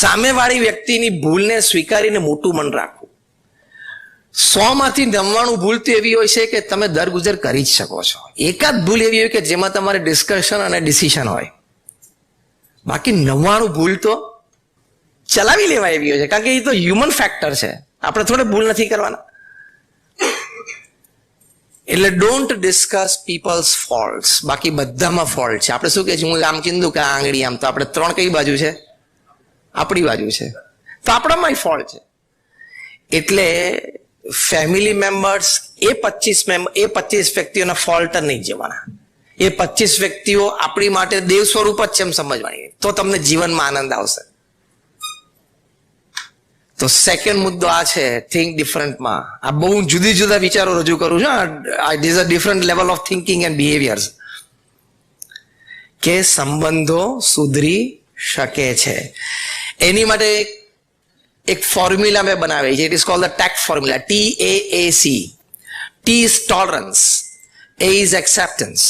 સામેવાળી વ્યક્તિની ભૂલને સ્વીકારીને મોટું મન રાખવું સો માંથી નવ્વાણું ભૂલ તો એવી હોય છે કે તમે દર ગુજર કરી જ શકો છો. એકાદ ભૂલ એવી હોય કે જેમાં તમારે ડિસ્કશન અને ડિસિશન હોય. બાકી નવ્વાણું ભૂલ તો ચલાવી લેવાય એવી હોય છે. કારણ કે એ તો હ્યુમન ફેક્ટર છે. આપણે થોડે ભૂલ નથી કરવાના. એટલે ડોન્ટ ડિસ્કસ પીપલ્સ ફોલ્ટ બાકી બધામાં ફોલ્ટ છે. આપણે શું કહે છે? હું આમ કીધું કે આ આંગળી આમ, તો આપણે ત્રણ કઈ બાજુ છે? આપણી બાજુ છે. તો આપણામાં ફોલ્ટ છે. એટલે ફેમિલી મેમ્બર્સ એ પચીસ મેમ્બર એ પચીસ વ્યક્તિઓના ફોલ્ટ નહીં જવાના. એ પચીસ વ્યક્તિઓ આપણી માટે દેવ સ્વરૂપ જ છે એમ સમજવાની. તો તમને જીવનમાં આનંદ આવશે. તો સેકન્ડ મુદ્દો આ છે થિંક ડિફરન્ટમાં આ બહુ જુદી જુદા વિચારો રજૂ કરું છું. It is a different level of thinking and behaviours કે સંબંધો સુધરી શકે છે. એની માટે એક ફોર્મ્યુલા મેં બનાવી છે. It is called the tac formula T A A C T is tolerance A is acceptance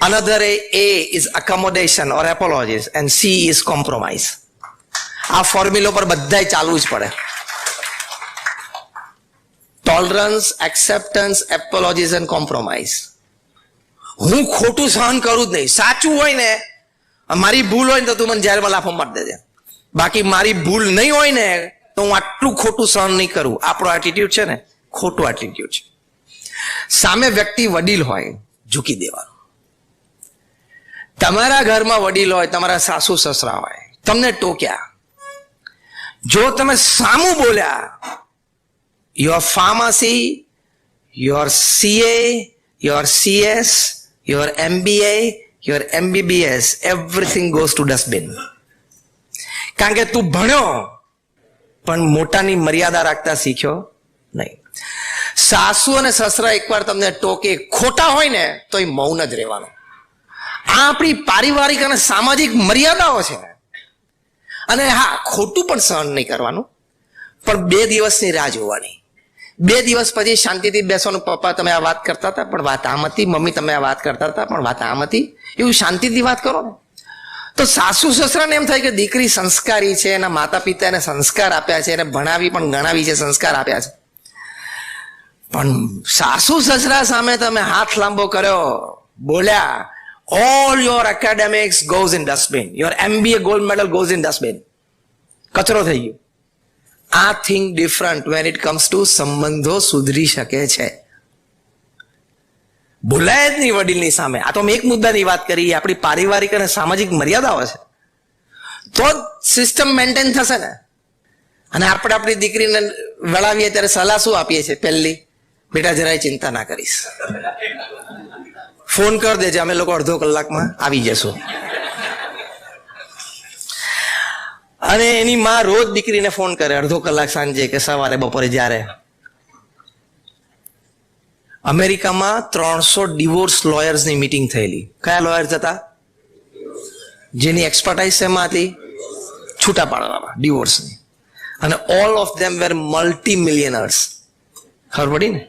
another A A is accommodation or apologies and C is compromise આ ફોર્મ્યુલો પર બધાય ચાલવું જ પડે. Tolerance acceptance apologies and compromise હું ખોટું સહન કરું જ નહીં. સાચું હોય ને, મારી ભૂલ હોય ને તો તું મને જેલમાં લાફો મારી દેજે. બાકી મારી ભૂલ નહીં હોય ને, તો હું આટલું ખોટું સહન નહીં કરું. આપણો એટીટ્યુડ છે ને, ખોટું એટીટ્યુડ છે. સામે વ્યક્તિ વડીલ હોય, ઝૂકી દેવાનું. તમારા ઘરમાં વડીલ હોય, તમારા સાસુ સસરા હોય, તમને ટોક્યા. જો તમે સામું બોલ્યા your pharmacy your CA your CS your MBA your MBBS everything goes to dustbin કારણ કે તું ભણ્યો, પણ મોટાની મર્યાદા રાખતા શીખ્યો નહીં. સાસુ અને સસરા એકવાર તમને ટોકે ખોટા હોય ને તો એ મૌન જ રહેવાનું. આ આપણી પારિવારિક અને સામાજિક મર્યાદાઓ છે. અને હા, ખોટું પણ સહન નહીં કરવાનું, પણ બે દિવસની રાહ જોવાની. બે દિવસ પછી શાંતિથી બેસવાનું. પપ્પા, તમે આ વાત કરતા હતા, પણ વાત આમ હતી. મમ્મી, તમે આ વાત કરતા હતા, પણ વાત આમ હતી. એવું શાંતિથી વાત કરો ને. તો સાસુ સસરાને એમ થાય કે દીકરી સંસ્કારી છે, એના માતા પિતા એને સંસ્કાર આપ્યા છે, એને ભણાવી પણ ગણાવી છે, સંસ્કાર આપ્યા છે. પણ સાસુ સસરા સામે તમે હાથ લાંબો કર્યો, બોલ્યા all your academics goes in dustbin your MBA gold medal goes in dustbin કચરો થઈ ગયો. આ thing different when it comes to સંબંધો સુધરી શકે છે. બોલાય જ નહીં વડીલની સામે. આ તો મેં એક મુદ્દાની વાત કરી આપણી પારિવારિક અને સામાજિક મર્યાદાઓ છે. તો જ સિસ્ટમ મેન્ટેન થશે ને. અને આપણે આપણી દીકરીને વળાવીએ ત્યારે સલાહ શું આપીએ છીએ? પહેલી, બેટા, જરાય ચિંતા ના કરીશ. ફોન કરી દેજે, અમે લોકો અડધો કલાકમાં આવી જશું. અને એની માં રોજ દીકરીને ફોન કરે, અડધો કલાક સાંજે કે સવારે, બપોરે જ્યારે. અમેરિકામાં ત્રણસો ડિવોર્સ લોયર્સની મિટિંગ થયેલી. કયા લોયર્સ હતા? જેની એક્સપર્ટાઇઝ એમાં હતી? છૂટા પાડવામાં ડિવોર્સની. અને all of them were multi millionaires ખબર પડી ને?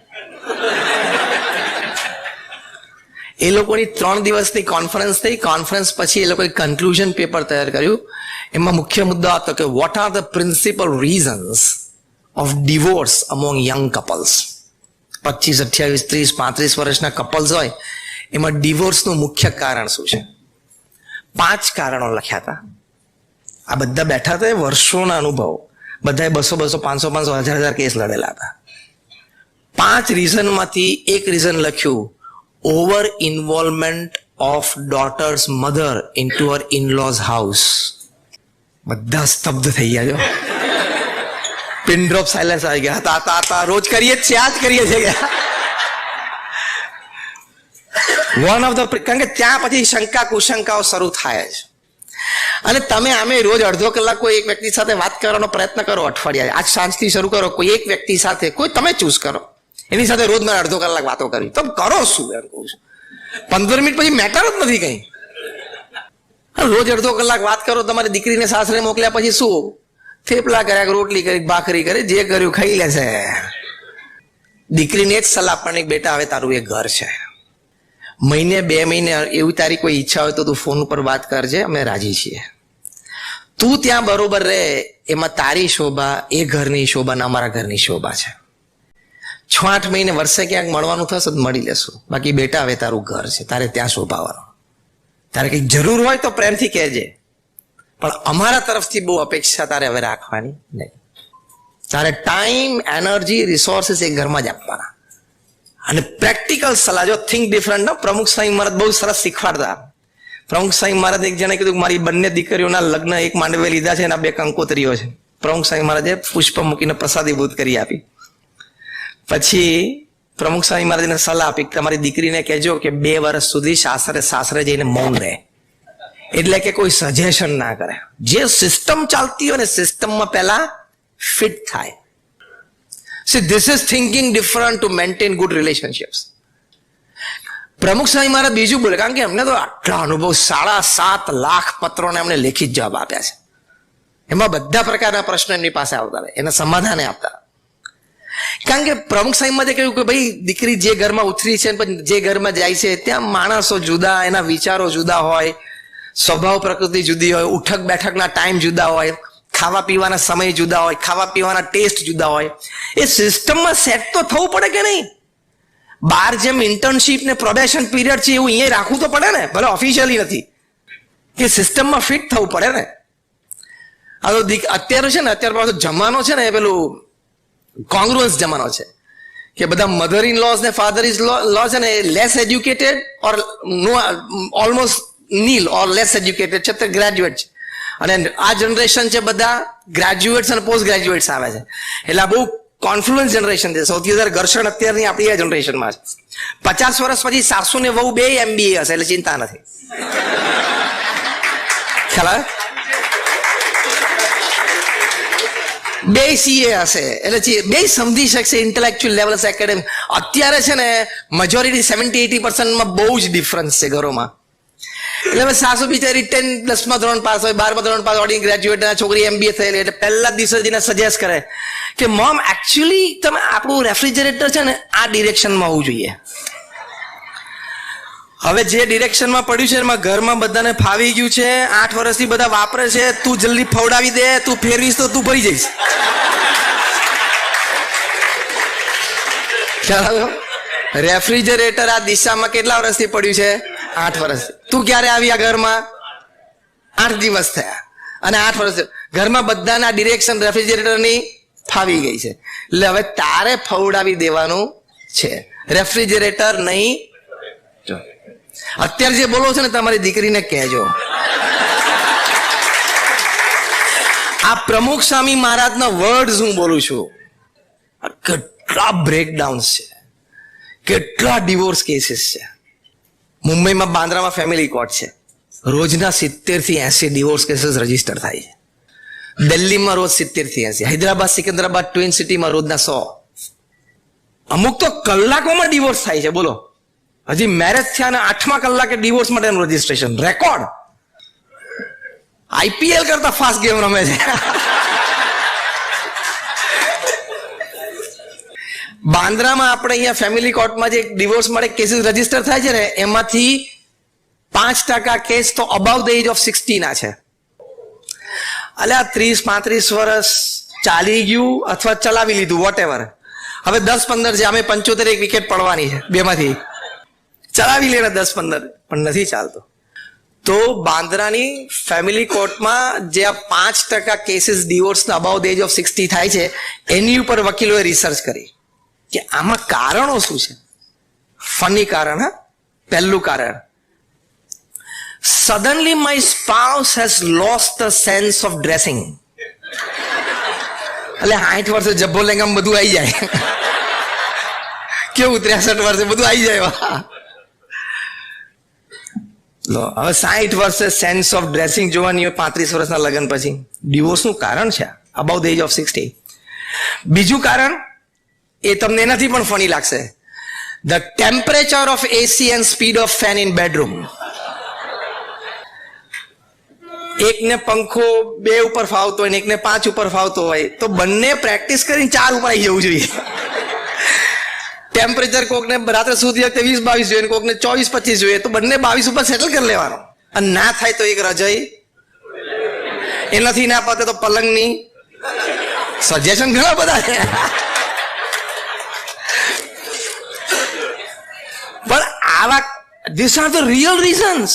એ લોકોની ત્રણ દિવસની કોન્ફરન્સ થઈ. કોન્ફરન્સ પછી એ લોકોએ કન્ક્લુઝન પેપર તૈયાર કર્યું. એમાં મુખ્ય મુદ્દો હતો કે what are the principal reasons of divorce among young couples પચીસ, અઠ્યાવીસ, ત્રીસ, પાંત્રીસ વર્ષના કપલ્સ હોય, એમાં ડિવોર્સનું મુખ્ય કારણ શું છે? પાંચ કારણો લખ્યા હતા. આ બધા બેઠા હતા વર્ષોના અનુભવ. બધાએ બસો બસો, પાંચસો પાંચસો, હજાર હજાર કેસ લડેલા હતા. પાંચ રીઝનમાંથી એક રીઝન લખ્યું over involvement of daughter's mother into her in laws house બધા સ્તબ્ધ થઈ ગયા જો પિન ડ્રોપ સાયલેન્સ આવી ગયા હતા હતા હતા રોજ કરીએ છીએ આ જ કરીએ છીએ વન ઓફ ધ કારણ કે ત્યાં પછી શંકા, કુશંકાઓ શરૂ થાય છે અને તમે આમે રોજ અડધો કલાક કોઈ એક વ્યક્તિ સાથે વાત કરવાનો પ્રયત્ન કરો અઠવાડિયા આજ સાંજથી શરૂ કરો, કોઈ એક વ્યક્તિ સાથે, કોઈ તમે ચૂઝ કરો. એની સાથે રોજ મારે અડધો કલાક વાતો કરવી. તો કરો શું એમ કહું છું. પંદર મિનિટ પછી મેટર જ નથી કઈ. રોજ અડધો કલાક વાત કરો, તમારી દીકરીને સાસરે મોકલ્યા પછી શું? થેપલા કર્યા રોટલી કરી ભાખરી કરી, જે કર્યું ખાઈ લેશે દીકરીને જ સલાહ પણ બેટા, હવે તારું એક ઘર છે. મહિને, બે મહિને એવી તારી કોઈ ઈચ્છા હોય તો તું ફોન ઉપર વાત કરજે, અમે રાજી છીએ. તું ત્યાં બરોબર રહે, એમાં તારી શોભા, એ ઘરની શોભા અમારા ઘરની શોભા છે. છ આઠ મહિને વર્ષે ક્યાંક મળવાનું થશે તો મળી લેશું. બાકી બેટા, હવે તારું ઘર છે, તારે ત્યાં શોભાવાનું. તારે કંઈક જરૂર હોય તો પ્રેમથી કહેજે. પણ અમારા તરફથી બહુ અપેક્ષા તારે હવે રાખવાની નહીં. તારે ટાઈમ એનર્જી રિસોર્સિસ એ ઘરમાં જ આપવાના. અને પ્રેક્ટિકલ સલાહ, જો થિંક ડિફરન્ટ પ્રમુખ સ્વામી મહારાજ બહુ સરસ શીખવાડતા. પ્રમુખ સ્વામી મહારાજ એક જણે કીધું મારી બંને દીકરીઓના લગ્ન એક માંડવે લીધા છે, એના બે કંકોત્રીઓ છે. પ્રમુખ સ્વામી મહારાજે પુષ્પ મૂકીને પ્રસાદીભૂત કરી આપી. પછી પ્રમુખ સ્વામી મહારાજને સલાહ આપી તમારી દીકરીને કહેજો કે બે વર્ષ સુધી સાસરે સાસરે જઈને મૌન રહે. એટલે કે કોઈ સજેશન ના કરે. જે સિસ્ટમ ચાલતી હોય ને સિસ્ટમમાં પહેલા ફિટ થાય. See this is thinking different to maintain good relationships Pramukh Swami મારા બીજું બોલે, કારણ કે એમને તો આટલા અનુભવ સાડા સાત લાખ પત્રોને એમને લેખિત જવાબ આપ્યા છે. એમાં બધા પ્રકારના પ્રશ્ન એમની પાસે આવતા રહે. એના સમાધાને આપતા કારણ કે પ્રમુખ સાહેબમાં જે કહ્યું કે ભાઈ, દીકરી જે ઘરમાં ઉતરી છે જે ઘરમાં જાય છે, ત્યાં માણસો જુદા, એના વિચારો જુદા હોય. સ્વભાવ પ્રકૃતિ જુદી હોય, ઉઠક બેઠકના ટાઈમ જુદા હોય, ખાવા પીવાના સમય જુદા હોય, ખાવા પીવાના ટેસ્ટ જુદા હોય. એ સિસ્ટમમાં સેટ તો થવું પડે કે નહીં? બાર જેમ ઇન્ટર્નશીપ ને પ્રોબેશન પીરિયડ છે એવું અહીંયા રાખવું તો પડે ને, ભલે ઓફિશિયલી નથી. કે સિસ્ટમમાં ફિટ થવું પડે ને. આ તો અત્યારે છે ને, અત્યારે પાછો જમાનો છે ને, એ પેલું કોંગ્રુઅન્સ જમાનો છે. કે બધા મધર ઇન લોઝ ને ફાધર ઇઝ લો છે ને less educated or no almost nil or less educated છે, તે ગ્રેજ્યુએટ છે. અને આ જનરેશન છે બધા ગ્રેજ્યુએટ્સ અને પોસ્ટ ગ્રેજ્યુએટ્સ આવે છે. એટલે આ બહુ કોન્ફ્લુઅન્સ જનરેશન છે. સૌથી વધારે ઘર્ષણ અત્યારની આપણી આ જનરેશનમાં છે. પચાસ વર્ષ પછી સાસુ ને વહુ બે એમબીએ હશે, એટલે ચિંતા નથી. ખ્યાલ? બે સીએ હશે, એટલે બે સમજી શકશે ઇન્ટેલેક્ચ્યુઅલ લેવલ એકેડેમી અત્યારે છે ને મેજોરિટી સેવન્ટી એટી પર્સન્ટમાં બહુ જ ડિફરન્સ છે ઘરોમાં. એટલે હવે સાસુ બિચારી ટેન દસમા ધોરણ પાસ હોય, બારમા ધોરણ પાસ ઓડી ગ્રેજ્યુએટ છોકરી એમબીએ થયેલી એટલે પહેલા દિવસે જઈને સજેસ્ટ કરે કે મોમ એકચ્યુઅલી તમે આપણું રેફ્રિજરેટર છે ને, આ ડિરેક્શનમાં હોવું જોઈએ. હવે જે ડિરેક્શનમાં પડ્યું છે, એમાં ઘરમાં બધાને ફાવી ગયું છે, આઠ વર્ષથી બધા વાપરે છે, તું જલ્દી ફવડાવી દે, તું ફેરવીશ તો તું ભરી જઈશ. ખ્યાલ રેફ્રિજરેટર આ દિશામાં કેટલા વર્ષથી પડ્યું છે? આઠ વર્ષ તું ક્યારે આવી આ ઘરમાં? આઠ દિવસ થયા. અને આઠ વર્ષ ઘરમાં બધાના ડિરેક્શન રેફ્રિજરેટરની ફાવી ગઈ છે. એટલે હવે તારે ફવડાવી દેવાનું છે. રેફ્રિજરેટર નહીં. જો. અત્યારે જે બોલો છો ને તમારી દીકરીને કહેજો. આ પ્રમુખ સ્વામી મહારાજના વર્ડ્સ હું બોલું છું. કેટલા બ્રેકડાઉન્સ છે. કેટલા ડિવોર્સ કેસીસ છે. મુંબઈમાં બાંદ્રામાં ફેમિલી કોર્ટ છે. રોજના સિત્તેરથી એસી ડિવોર્સ કેસીસ રજિસ્ટર થાય છે. દિલ્હીમાં રોજ સિત્તેરથી એસી, હૈદરાબાદ, સિકંદરાબાદ ટ્વિન સિટીમાં રોજના સો. અમુક તો કલાકોમાં ડિવોર્સ થાય છે, બોલો. હજી મેરેજ થયા અને આઠમા કલાકે ડિવોર્સ માટેનું રજીસ્ટ્રેશન રેકોર્ડ આઈપીએલ કરતા ફાસ્ટ ગેમ રમે છે. બાંદ્રામાં આપણે અહીંયા ફેમિલી કોર્ટમાં જે ડિવોર્સ માટે કેસીસ રજિસ્ટર થાય છે ને, એમાંથી પાંચ ટકા કેસ તો અબાઉ ધ એજ ઓફ સિક્સટીના છે. એટલે આ ત્રીસ, પાંત્રીસ વર્ષ ચાલી ગયું અથવા ચલાવી લીધું વોટ હવે દસ, પંદર છે અમે પંચોતેર એક વિકેટ પડવાની છે, બેમાંથી. ચલાવી લે દસ, પંદર, પણ નથી ચાલતો. તો બાંદ્રાની ફેમિલી કોર્ટમાં જે આ પાંચ ટકા cases ડિવોર્સના about the age of sixty થાય છે, એની ઉપર વકીલોએ રિસર્ચ કરી. કે આમાં કારણો શું છે? ફની કારણ, હા? પહેલું કારણ. Suddenly my spouse has lost the sense of dressing એટલે સાઠ વર્ષે જબ્બો લેંગામ બધું આવી જાય. કેવું ત્રેસઠ વર્ષે બધું આવી જાય? લો, હવે સાઠ વર્ષે સેન્સ ઓફ ડ્રેસિંગ જોવાની હોય પાંત્રીસ વર્ષના લગ્ન પછી. ડિવોર્સનું કારણ છે? About the age of sixty બીજું કારણ એ તમને એનાથી પણ ફની લાગશે. The temperature of AC and speed of fan in bedroom એકને પંખો બે ઉપર ફાવતો હોય ને એકને પાંચ ઉપર ફાવતો હોય, તો બંને પ્રેક્ટિસ કરીને ચાર ઉપર આવી જવું જોઈએ. ટેમ્પરેચર કોકને રાત્રે સુધી વખતે વીસ બાવીસ જોઈએ કોકને ચોવીસ પચીસ જોઈએ, તો બંને બાવીસ ઉપર સેટલ કરી લેવાનો. અને ના થાય તો એક રજય. એ નથી ના પાતે તો પલંગની. સજેશન ઘણા બધા છે પણ આવા this are the real reasons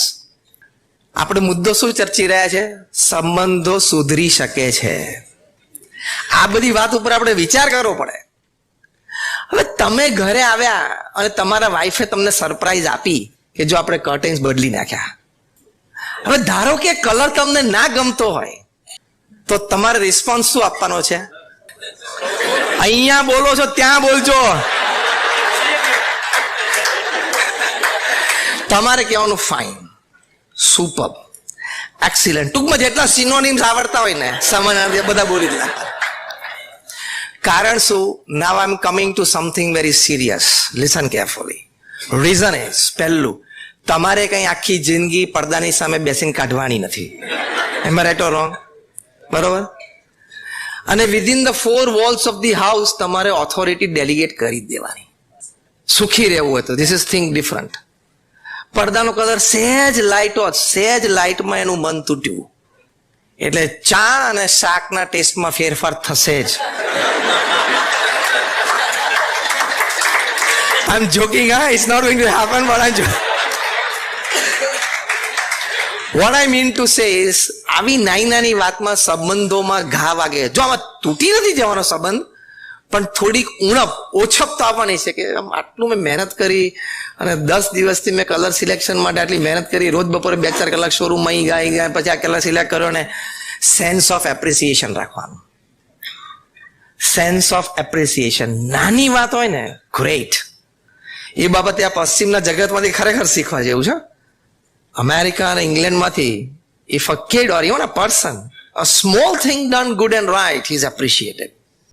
આપણે મુદ્દો શું ચર્ચી રહ્યા છે? સંબંધો સુધરી શકે છે. આ બધી વાત ઉપર આપણે વિચાર કરવો પડે. હવે તમે ઘરે આવ્યા અને તમારા વાઈફે તમને સરપ્રાઈઝ આપી કે જો આપણે કર્ટેન્સ બદલી નાખ્યા. હવે ધારો કે કલર તમને ના ગમતો હોય, તો તમારે રિસ્પોન્સ શું આપવાનો છે? અહીંયા બોલો છો, ત્યાં બોલજો. તમારે કહેવાનું ફાઇન સુપર એક્સિલન્ટ ટૂંકમાં જેટલા સિનોનિમ્સ આવડતા હોય ને, સમાનાર્થી બધા બોલી દીધા કારણ શું? Now I am coming to something very serious listen carefully reason is પહેલું, તમારે કંઈ આખી જિંદગી પડદાની સામે બેસીને કાઢવાની નથી. એમાં રાઈટ રોંગ બરોબર? અને within the four walls of the house તમારે ઓથોરિટી ડેલિગેટ કરી દેવાની. સુખી રહેવું હોય તો. ધીસ ઇઝ થિંગ ડિફરન્ટ પડદાનો કલર સહેજ લાઇટો સહેજ લાઇટમાં એનું મન તૂટ્યું. એટલે ચા અને શાકના ટેસ્ટમાં ફેરફાર થશે જ. આઈ એમ જોકિંગ હા it's not going to happen but I what I mean to say આવી નાની નાની વાતમાં સંબંધોમાં ઘા વાગે. જો આમાં તૂટી નથી જવાનો સંબંધ પણ થોડીક ઉણપ ઓછપ તો આવવાની છે કે આટલું મેં મહેનત કરી અને દસ દિવસથી મેં કલર સિલેક્શન માટે આટલી મહેનત કરી. રોજ બપોરે બે ચાર કલાક શોરૂમ અહીં ગયા ગયા, પછી આ કલર સિલેક્ટ કર્યો ને સેન્સ ઓફ એપ્રિસિએશન રાખવાનું. સેન્સ ઓફ એપ્રિસિએશન નાની વાત હોય ને ગ્રેટ એ બાબતે આ પશ્ચિમના જગતમાંથી ખરેખર શીખવા જેવું છે. અમેરિકા અને ઇંગ્લેન્ડમાંથી if a kid or even a person a small thing done good and right is appreciated